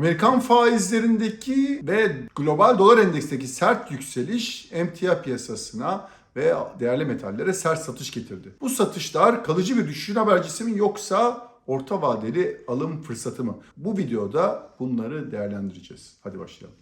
Amerikan faizlerindeki ve global dolar endeksteki sert yükseliş emtia piyasasına ve değerli metallere sert satış getirdi. Bu satışlar kalıcı bir düşüşün habercisi mi yoksa orta vadeli alım fırsatı mı? Bu videoda bunları değerlendireceğiz. Hadi başlayalım.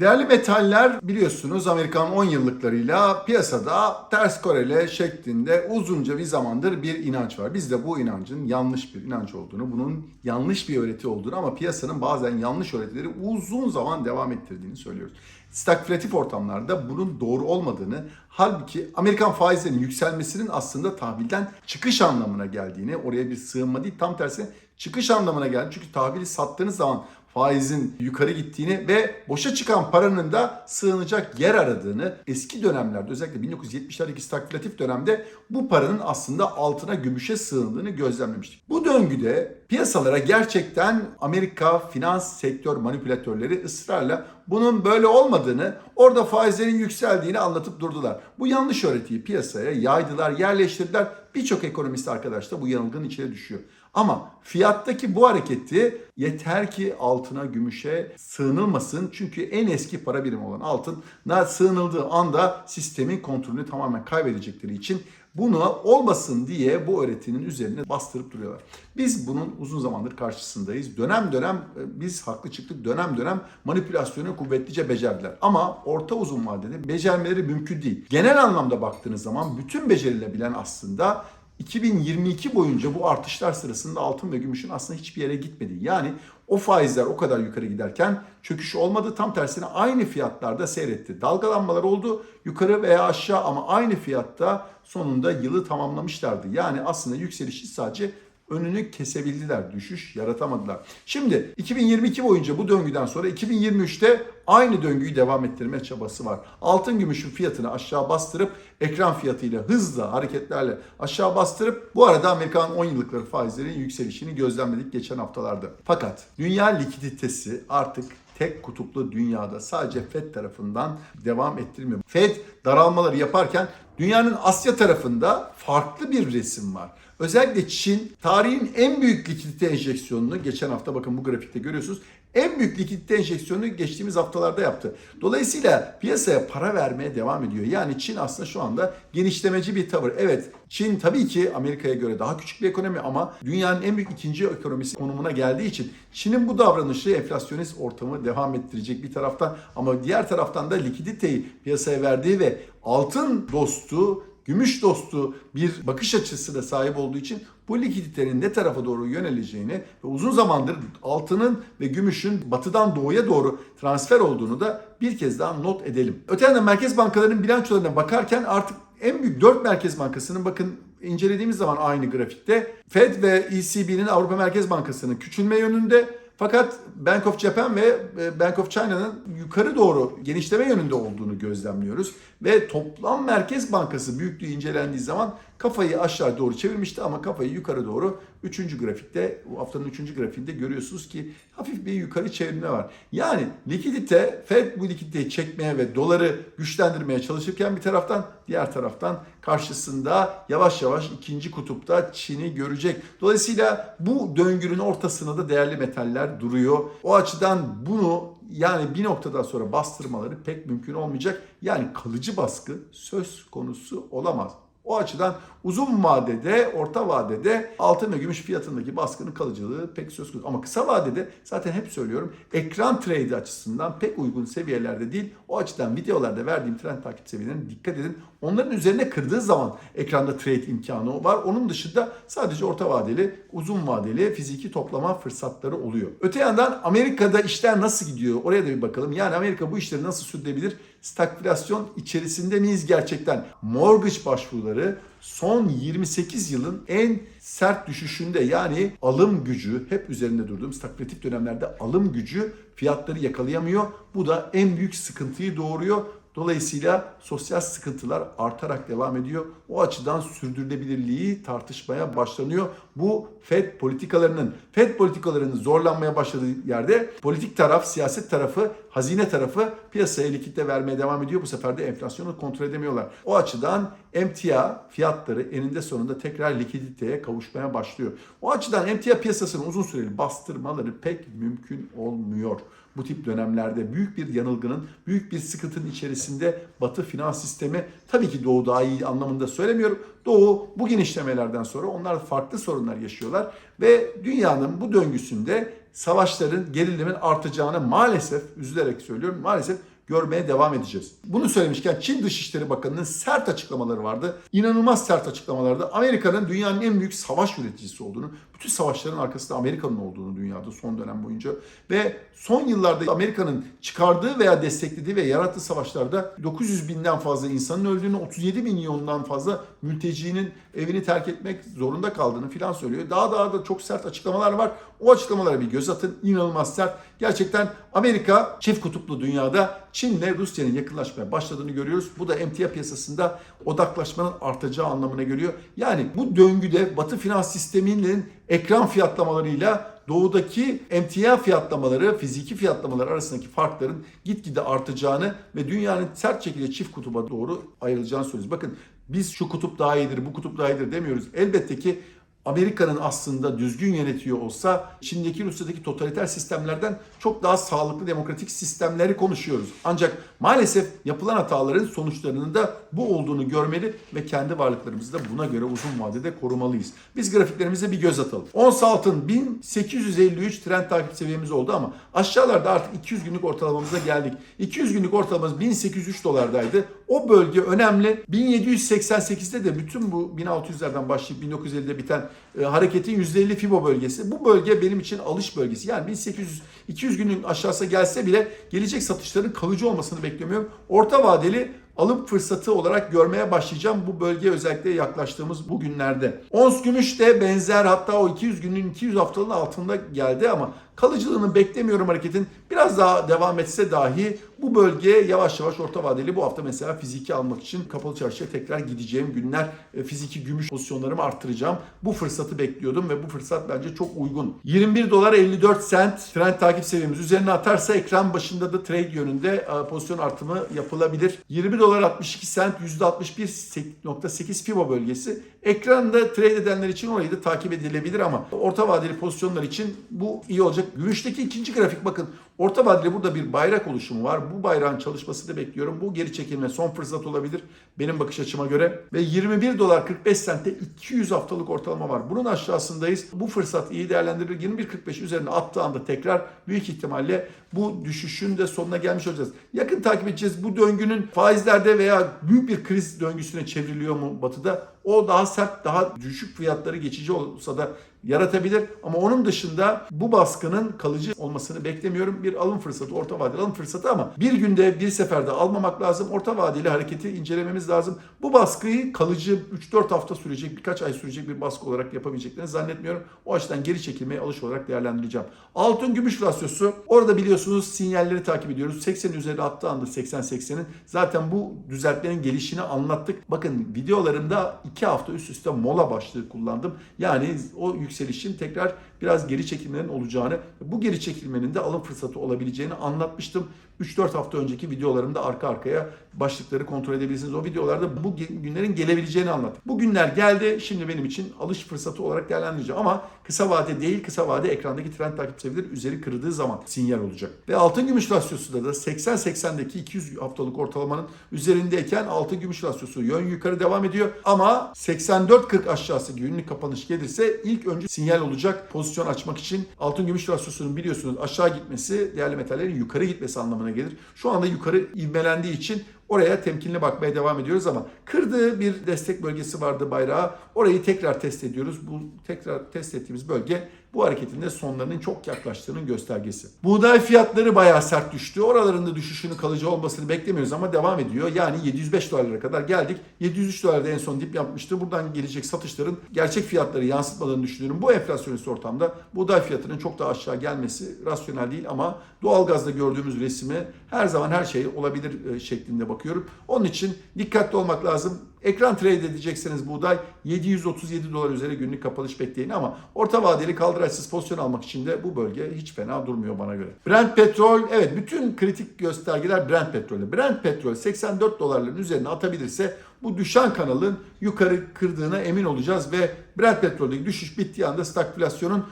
Değerli metaller biliyorsunuz Amerikan 10 yıllıklarıyla piyasada ters korele şeklinde uzunca bir zamandır bir inanç var. Biz de bu inancın yanlış bir inanç olduğunu, bunun yanlış bir öğreti olduğunu ama piyasanın bazen yanlış öğretileri uzun zaman devam ettirdiğini söylüyoruz. Stagflatif ortamlarda bunun doğru olmadığını, halbuki Amerikan faizlerinin yükselmesinin aslında tahvilden çıkış anlamına geldiğini, oraya bir sığınma değil tam tersi çıkış anlamına geldi. Çünkü tahvili sattığınız zaman faizin yukarı gittiğini ve boşa çıkan paranın da sığınacak yer aradığını eski dönemlerde özellikle 1970'lerdeki stagflatif dönemde bu paranın aslında altına gümüşe sığındığını gözlemlemiştik. Bu döngüde piyasalara gerçekten Amerika finans sektör manipülatörleri ısrarla bunun böyle olmadığını, orada faizlerin yükseldiğini anlatıp durdular. Bu yanlış öğretiyi piyasaya yaydılar, yerleştirdiler. Birçok ekonomist arkadaş da bu yanılgının içine düşüyor. Ama fiyattaki bu hareketi yeter ki altına, gümüşe sığınılmasın. Çünkü en eski para birimi olan altına sığınıldığı anda sistemin kontrolünü tamamen kaybedecekleri için bunu olmasın diye bu öğretinin üzerine bastırıp duruyorlar. Biz bunun uzun zamandır karşısındayız. Dönem dönem e, biz haklı çıktık. Dönem dönem manipülasyonu kuvvetlice becerdiler. Ama orta uzun vadede becermeleri mümkün değil. Genel anlamda baktığınız zaman bütün becerilebilen aslında 2022 boyunca bu artışlar sırasında altın ve gümüşün aslında hiçbir yere gitmedi. Yani o faizler o kadar yukarı giderken çöküş olmadı. Tam tersine aynı fiyatlarda seyretti. Dalgalanmalar oldu yukarı veya aşağı ama aynı fiyatta sonunda yılı tamamlamışlardı. Yani aslında yükselişi sadece önünü kesebildiler. Düşüş yaratamadılar. Şimdi 2022 boyunca bu döngüden sonra 2023'te aynı döngüyü devam ettirme çabası var. Altın gümüşün fiyatını aşağı bastırıp ekran fiyatıyla hızlı hareketlerle aşağı bastırıp bu arada Amerikan 10 yıllıkları faizlerin yükselişini gözlemledik geçen haftalarda. Fakat dünya likiditesi artık tek kutuplu dünyada sadece FED tarafından devam ettirilmiyor. FED daralmaları yaparken dünyanın Asya tarafında farklı bir resim var. Özellikle Çin tarihin en büyük likidite enjeksiyonunu geçen hafta bakın bu grafikte görüyorsunuz. En büyük likidite enjeksiyonunu geçtiğimiz haftalarda yaptı. Dolayısıyla piyasaya para vermeye devam ediyor. Yani Çin aslında şu anda genişlemeci bir tavır. Evet Çin tabii ki Amerika'ya göre daha küçük bir ekonomi ama dünyanın en büyük ikinci ekonomisi konumuna geldiği için Çin'in bu davranışı enflasyonist ortamı devam ettirecek bir taraftan ama diğer taraftan da likiditeyi piyasaya verdiği ve altın dostu gümüş dostu bir bakış açısına sahip olduğu için bu likiditenin ne tarafa doğru yöneleceğini ve uzun zamandır altının ve gümüşün batıdan doğuya doğru transfer olduğunu da bir kez daha not edelim. Öte yandan merkez bankalarının bilançolarına bakarken artık en büyük 4 merkez bankasının bakın incelediğimiz zaman aynı grafikte Fed ve ECB'nin Avrupa Merkez Bankası'nın küçülme yönünde fakat Bank of Japan ve Bank of China'nın yukarı doğru genişleme yönünde olduğunu gözlemliyoruz. Ve toplam Merkez Bankası büyüklüğü incelendiği zaman kafayı aşağı doğru çevirmişti ama kafayı yukarı doğru 3. grafikte, bu haftanın 3. grafiğinde görüyorsunuz ki hafif bir yukarı çevirme var. Yani likidite, Fed bu likiditeyi çekmeye ve doları güçlendirmeye çalışırken bir taraftan, diğer taraftan karşısında yavaş yavaş ikinci kutupta Çin'i görecek. Dolayısıyla bu döngünün ortasında da değerli metaller duruyor. O açıdan bunu yani bir noktadan sonra bastırmaları pek mümkün olmayacak. Yani kalıcı baskı söz konusu olamaz. O açıdan uzun vadede, orta vadede altın ve gümüş fiyatındaki baskının kalıcılığı pek söz konusu. Ama kısa vadede zaten hep söylüyorum ekran trade açısından pek uygun seviyelerde değil. O açıdan videolarda verdiğim trend takip seviyelerine dikkat edin. Onların üzerine kırdığı zaman ekranda trade imkanı var. Onun dışında sadece orta vadeli, uzun vadeli fiziki toplama fırsatları oluyor. Öte yandan Amerika'da işler nasıl gidiyor? Oraya da bir bakalım. Yani Amerika bu işleri nasıl sürdürebilir? Stagflasyon içerisinde miyiz gerçekten? Mortgage başvuruları son 28 yılın en sert düşüşünde yani alım gücü hep üzerinde durduğum stagflatif dönemlerde alım gücü fiyatları yakalayamıyor. Bu da en büyük sıkıntıyı doğuruyor. Dolayısıyla sosyal sıkıntılar artarak devam ediyor. O açıdan sürdürülebilirliği tartışmaya başlanıyor. Bu FED politikalarının, FED politikalarının zorlanmaya başladığı yerde politik taraf, siyaset tarafı, hazine tarafı piyasaya likitte vermeye devam ediyor. Bu sefer de enflasyonu kontrol edemiyorlar. O açıdan emtia fiyatları eninde sonunda tekrar likiditeye kavuşmaya başlıyor. O açıdan emtia piyasasını uzun süreli bastırmaları pek mümkün olmuyor. Bu tip dönemlerde büyük bir yanılgının, büyük bir sıkıntının içerisinde Batı finans sistemi tabii ki Doğu daha iyi anlamında söylemiyorum. Doğu bu genişlemelerden sonra onlar farklı sorunlar yaşıyorlar ve dünyanın bu döngüsünde savaşların, gerilimin artacağını maalesef üzülerek söylüyorum maalesef görmeye devam edeceğiz. Bunu söylemişken Çin Dışişleri Bakanı'nın sert açıklamaları vardı. İnanılmaz sert açıklamalarda Amerika'nın dünyanın en büyük savaş üreticisi olduğunu, bütün savaşların arkasında Amerika'nın olduğunu dünyada son dönem boyunca ve son yıllarda Amerika'nın çıkardığı veya desteklediği ve yarattığı savaşlarda 900 binden fazla insanın öldüğünü, 37 milyondan fazla mültecinin evini terk etmek zorunda kaldığını filan söylüyor. Daha daha da çok sert açıklamalar var. O açıklamalara bir göz atın. İnanılmaz sert. Gerçekten Amerika çift kutuplu dünyada Çin'le Rusya'nın yakınlaşmaya başladığını görüyoruz. Bu da emtia piyasasında odaklaşmanın artacağı anlamına geliyor. Yani bu döngüde Batı finans sisteminin ekran fiyatlamalarıyla doğudaki emtia fiyatlamaları, fiziki fiyatlamalar arasındaki farkların gitgide artacağını ve dünyanın sert şekilde çift kutuba doğru ayrılacağını söylüyoruz. Bakın biz şu kutup daha iyidir, bu kutup daha iyidir demiyoruz. Elbette ki Amerika'nın aslında düzgün yönetiyor olsa Çin'deki Rusya'daki totaliter sistemlerden çok daha sağlıklı demokratik sistemleri konuşuyoruz. Ancak maalesef yapılan hataların sonuçlarının da bu olduğunu görmeli ve kendi varlıklarımızı da buna göre uzun vadede korumalıyız. Biz grafiklerimize bir göz atalım. Ons altın 1853 trend takip seviyemiz oldu ama aşağılarda artık 200 günlük ortalamamıza geldik. 200 günlük ortalamamız 1803 dolardaydı. O bölge önemli. 1788'de de bütün bu 1600'lerden başlayıp 1950'de biten e, hareketin %50 Fibo bölgesi. Bu bölge benim için alış bölgesi. Yani 1800 200 günün aşağısı gelse bile gelecek satışların kalıcı olmasını beklemiyorum. Orta vadeli alım fırsatı olarak görmeye başlayacağım bu bölgeye özellikle yaklaştığımız bu günlerde. Ons gümüş de benzer hatta o 200 günün 200 haftalığın altında geldi ama kalıcılığını beklemiyorum hareketin. Biraz daha devam etse dahi bu bölgeye yavaş yavaş orta vadeli bu hafta mesela fiziki almak için kapalı çarşıya tekrar gideceğim günler e, fiziki gümüş pozisyonlarımı arttıracağım. Bu fırsatı bekliyordum ve bu fırsat bence çok uygun. 21 dolar 54 sent trend takip seviyemiz üzerine atarsa ekran başında da trade yönünde e, pozisyon artımı yapılabilir. 20 dolar 62 sent %61.8 FIBO bölgesi. Ekranda trade edenler için orayı da takip edilebilir ama orta vadeli pozisyonlar için bu iyi olacak. Gümüşteki ikinci grafik bakın orta vadeli burada bir bayrak oluşumu var. Bu bayrağın çalışmasını bekliyorum. Bu geri çekilme son fırsat olabilir benim bakış açıma göre. Ve 21 dolar 45 sentte 200 haftalık ortalama var. Bunun aşağısındayız. Bu fırsat iyi değerlendirilir. 21.45 üzerine attığı anda tekrar büyük ihtimalle bu düşüşün de sonuna gelmiş olacağız. Yakın takip edeceğiz. Bu döngünün faizlerde veya büyük bir kriz döngüsüne çevriliyor mu batıda? O daha sert, daha düşük fiyatları geçici olsa da yaratabilir. Ama onun dışında bu baskının kalıcı olmasını beklemiyorum. Bir alım fırsatı, orta vadeli alım fırsatı ama bir günde bir seferde almamak lazım. Orta vadeli hareketi incelememiz lazım. Bu baskıyı kalıcı 3-4 hafta sürecek, birkaç ay sürecek bir baskı olarak yapabileceklerini zannetmiyorum. O açıdan geri çekilmeyi alış olarak değerlendireceğim. Altın gümüş rasyosu orada biliyorsunuz sinyalleri takip ediyoruz. 80 üzeri attığı anda 80-80'in zaten bu düzeltmenin gelişini anlattık. Bakın videolarımda 2 hafta üst üste mola başlığı kullandım. Yani o yükselişin tekrar biraz geri çekilmenin olacağını, bu geri çekilmenin de alım fırsatı olabileceğini anlatmıştım. 3-4 hafta önceki videolarımda arka arkaya başlıkları kontrol edebilirsiniz. O videolarda bu günlerin gelebileceğini anlattık. Bu günler geldi. Şimdi benim için alış fırsatı olarak değerlendireceğim. Ama kısa vade değil, kısa vade ekrandaki trend takip seviyeleri üzeri kırıldığı zaman sinyal olacak. Ve altın gümüş rasyosu da 80-80'deki 200 haftalık ortalamanın üzerindeyken altın gümüş rasyosu yön yukarı devam ediyor. Ama 84-40 aşağısı günlük kapanış gelirse ilk önce sinyal olacak pozisyon açmak için altın gümüş rasyosunun biliyorsunuz aşağı gitmesi değerli metallerin yukarı gitmesi anlamına gelir. Şu anda yukarı ivmelendiği için Oraya temkinli bakmaya devam ediyoruz ama kırdığı bir destek bölgesi vardı bayrağı. Orayı tekrar test ediyoruz. Bu tekrar test ettiğimiz bölge bu hareketin de sonlarının çok yaklaştığının göstergesi. Buğday fiyatları bayağı sert düştü. Oralarında düşüşünün kalıcı olmasını beklemiyoruz ama devam ediyor. Yani 705 dolarlara kadar geldik. 703 dolarda en son dip yapmıştı. Buradan gelecek satışların gerçek fiyatları yansıtmadığını düşünüyorum. Bu enflasyonist ortamda buğday fiyatının çok daha aşağı gelmesi rasyonel değil ama doğalgazda gördüğümüz resmi her zaman her şey olabilir e, şeklinde bakıyorum bakıyorum. Onun için dikkatli olmak lazım. Ekran trade edecekseniz buğday 737 dolar üzeri günlük kapanış bekleyin ama orta vadeli kaldıraçsız pozisyon almak için de bu bölge hiç fena durmuyor bana göre. Brent petrol evet bütün kritik göstergeler Brent petrolde. Brent petrol 84 dolarların üzerine atabilirse bu düşen kanalın yukarı kırdığına emin olacağız ve Brent petroldeki düşüş bittiği anda stagflasyonun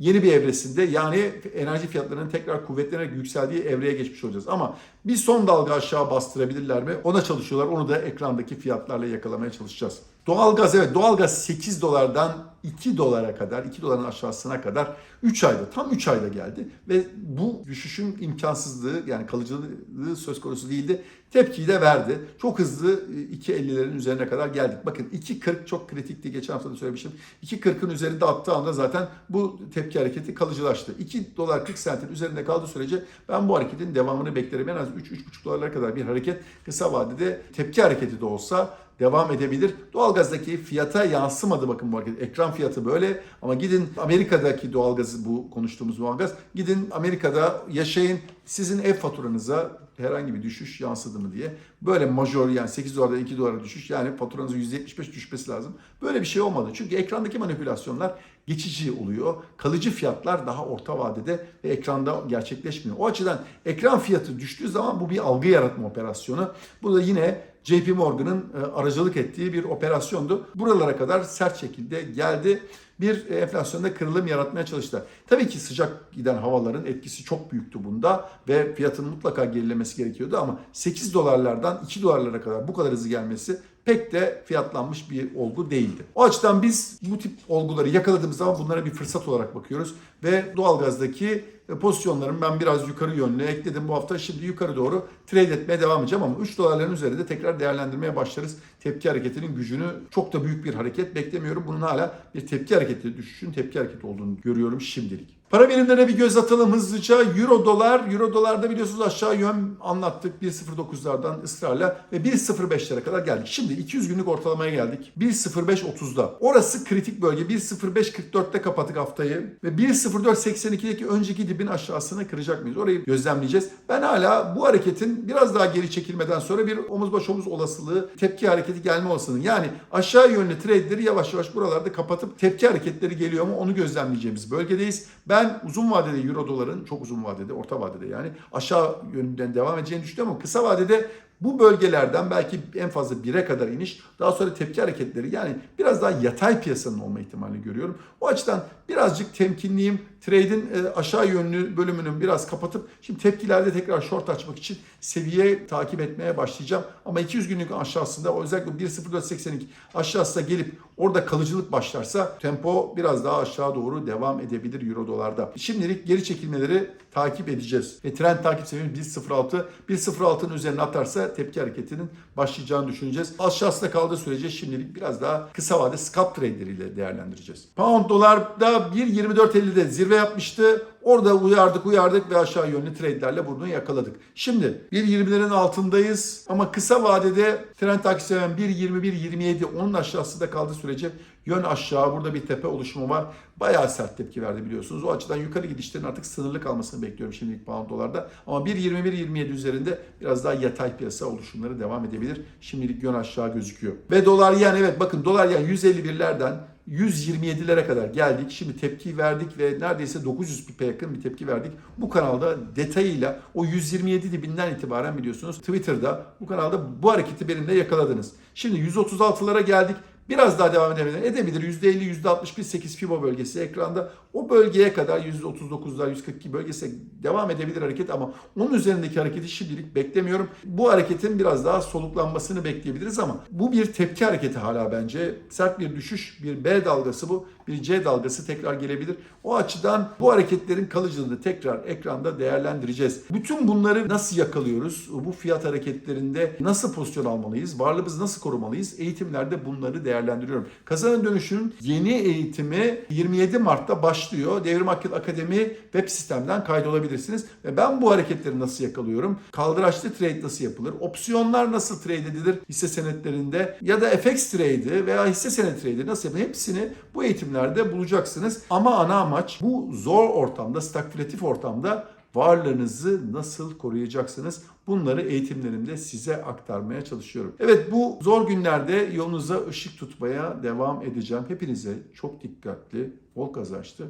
yeni bir evresinde yani enerji fiyatlarının tekrar kuvvetlenerek yükseldiği evreye geçmiş olacağız. Ama bir son dalga aşağı bastırabilirler mi? Ona çalışıyorlar. Onu da ekrandaki fiyatlarla yakalamaya çalışacağız. Doğalgaz evet doğalgaz 8 dolardan 2 dolara kadar 2 doların aşağısına kadar 3 ayda tam 3 ayda geldi ve bu düşüşün imkansızlığı yani kalıcılığı söz konusu değildi. Tepkiyi de verdi. Çok hızlı 2.50'lerin üzerine kadar geldik. Bakın 2.40 çok kritikti. Geçen hafta da söylemiştim. 2.40'ın üzerinde attığı anda zaten bu tepki hareketi kalıcılaştı. 2 dolar 40 sentin üzerinde kaldığı sürece ben bu hareketin devamını beklerim. En az 3-3,5 dolarlara kadar bir hareket kısa vadede tepki hareketi de olsa devam edebilir. Doğalgazdaki fiyata yansımadı bakın bu hareket. Ekran fiyatı böyle ama gidin Amerika'daki doğalgazı bu konuştuğumuz doğalgaz. Gidin Amerika'da yaşayın. Sizin ev faturanıza herhangi bir düşüş yansıdı mı diye. Böyle majör yani 8 dolardan 2 dolara düşüş yani faturanızın %75 düşmesi lazım. Böyle bir şey olmadı. Çünkü ekrandaki manipülasyonlar geçici oluyor. Kalıcı fiyatlar daha orta vadede ve ekranda gerçekleşmiyor. O açıdan ekran fiyatı düştüğü zaman bu bir algı yaratma operasyonu. Bu da yine JP Morgan'ın aracılık ettiği bir operasyondu. Buralara kadar sert şekilde geldi. Bir enflasyonda kırılım yaratmaya çalıştılar. Tabii ki sıcak giden havaların etkisi çok büyüktü bunda ve fiyatın mutlaka gerilemesi gerekiyordu ama 8 dolarlardan 2 dolarlara kadar bu kadar hızlı gelmesi pek de fiyatlanmış bir olgu değildi. O açıdan biz bu tip olguları yakaladığımız zaman bunlara bir fırsat olarak bakıyoruz ve doğalgazdaki pozisyonlarımı ben biraz yukarı yönlü ekledim bu hafta. Şimdi yukarı doğru trade etmeye devam edeceğim ama 3 dolarların üzerinde tekrar değerlendirmeye başlarız. Tepki hareketinin gücünü çok da büyük bir hareket beklemiyorum. Bunun hala bir tepki hareketi, düşüşün tepki hareketi olduğunu görüyorum şimdilik. Para birimlerine bir göz atalım hızlıca. Euro dolar, Euro dolarda biliyorsunuz aşağı yön anlattık 1.09'lardan ısrarla ve 1.05'lere kadar geldik. Şimdi 200 günlük ortalamaya geldik. 1.05.30'da. Orası kritik bölge. 1.05.44'te kapattık haftayı ve 1.04.82'deki önceki dibin aşağısını kıracak mıyız? Orayı gözlemleyeceğiz. Ben hala bu hareketin biraz daha geri çekilmeden sonra bir omuz baş omuz olasılığı, tepki hareketi gelme olasılığı. Yani aşağı yönlü trade'leri yavaş yavaş buralarda kapatıp tepki hareketleri geliyor mu onu gözlemleyeceğimiz bölgedeyiz. Ben uzun vadede euro doların çok uzun vadede, orta vadede yani aşağı yönünden devam edeceğini düşünüyorum ama kısa vadede bu bölgelerden belki en fazla 1'e kadar iniş, daha sonra tepki hareketleri yani biraz daha yatay piyasanın olma ihtimalini görüyorum. O açıdan birazcık temkinliyim. Trade'in aşağı yönlü bölümünün biraz kapatıp şimdi tepkilerde tekrar short açmak için seviye takip etmeye başlayacağım. Ama 200 günlük aşağısında özellikle 1.0482 aşağısına gelip orada kalıcılık başlarsa tempo biraz daha aşağı doğru devam edebilir euro dolarda. Şimdilik geri çekilmeleri takip edeceğiz. Ve trend takip seviyemiz 1.06. 1.06'nın üzerine atarsa tepki hareketinin başlayacağını düşüneceğiz. Aşağısında kaldığı sürece şimdilik biraz daha kısa vade scalp trade'leriyle değerlendireceğiz. Pound dolarda 1.24.50'de zirve yapmıştı. Orada uyardık uyardık ve aşağı yönlü trade'lerle bunu yakaladık. Şimdi 1.20'lerin altındayız ama kısa vadede trend takip seven 1.21-27 onun aşağısında kaldığı sürece yön aşağı burada bir tepe oluşumu var. Bayağı sert tepki verdi biliyorsunuz. O açıdan yukarı gidişlerin artık sınırlı kalmasını bekliyorum şimdilik pound dolarda. Ama 1.21-27 üzerinde biraz daha yatay piyasa oluşumları devam edebilir. Şimdilik yön aşağı gözüküyor. Ve dolar yen evet bakın dolar yen 151'lerden 127'lere kadar geldik. Şimdi tepki verdik ve neredeyse 900 pipe yakın bir tepki verdik. Bu kanalda detayıyla o 127 dibinden itibaren biliyorsunuz Twitter'da bu kanalda bu hareketi benimle yakaladınız. Şimdi 136'lara geldik. Biraz daha devam edebilir. Edebilir. %50, %61, 8 FIBO bölgesi ekranda. O bölgeye kadar %39'lar, 142 bölgesi devam edebilir hareket ama onun üzerindeki hareketi şimdilik beklemiyorum. Bu hareketin biraz daha soluklanmasını bekleyebiliriz ama bu bir tepki hareketi hala bence. Sert bir düşüş, bir B dalgası bu. Bir C dalgası tekrar gelebilir. O açıdan bu hareketlerin kalıcılığını tekrar ekranda değerlendireceğiz. Bütün bunları nasıl yakalıyoruz? Bu fiyat hareketlerinde nasıl pozisyon almalıyız? Varlığımızı nasıl korumalıyız? Eğitimlerde bunları değerlendiriyorum. Kazanın dönüşünün yeni eğitimi 27 Mart'ta başlıyor. Devrim Akıl Akademi web sistemden kaydolabilirsiniz. Ve ben bu hareketleri nasıl yakalıyorum? Kaldıraçlı trade nasıl yapılır? Opsiyonlar nasıl trade edilir hisse senetlerinde? Ya da FX trade'i veya hisse senet trade'i nasıl yapılır? Hepsini bu eğitimlerde bulacaksınız. Ama ana amaç bu zor ortamda, stagflatif ortamda varlığınızı nasıl koruyacaksınız? Bunları eğitimlerimde size aktarmaya çalışıyorum. Evet bu zor günlerde yolunuza ışık tutmaya devam edeceğim. Hepinize çok dikkatli, bol kazançlı,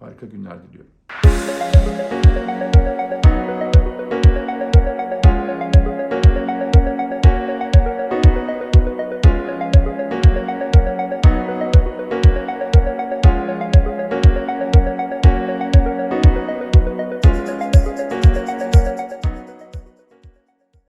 harika günler diliyorum.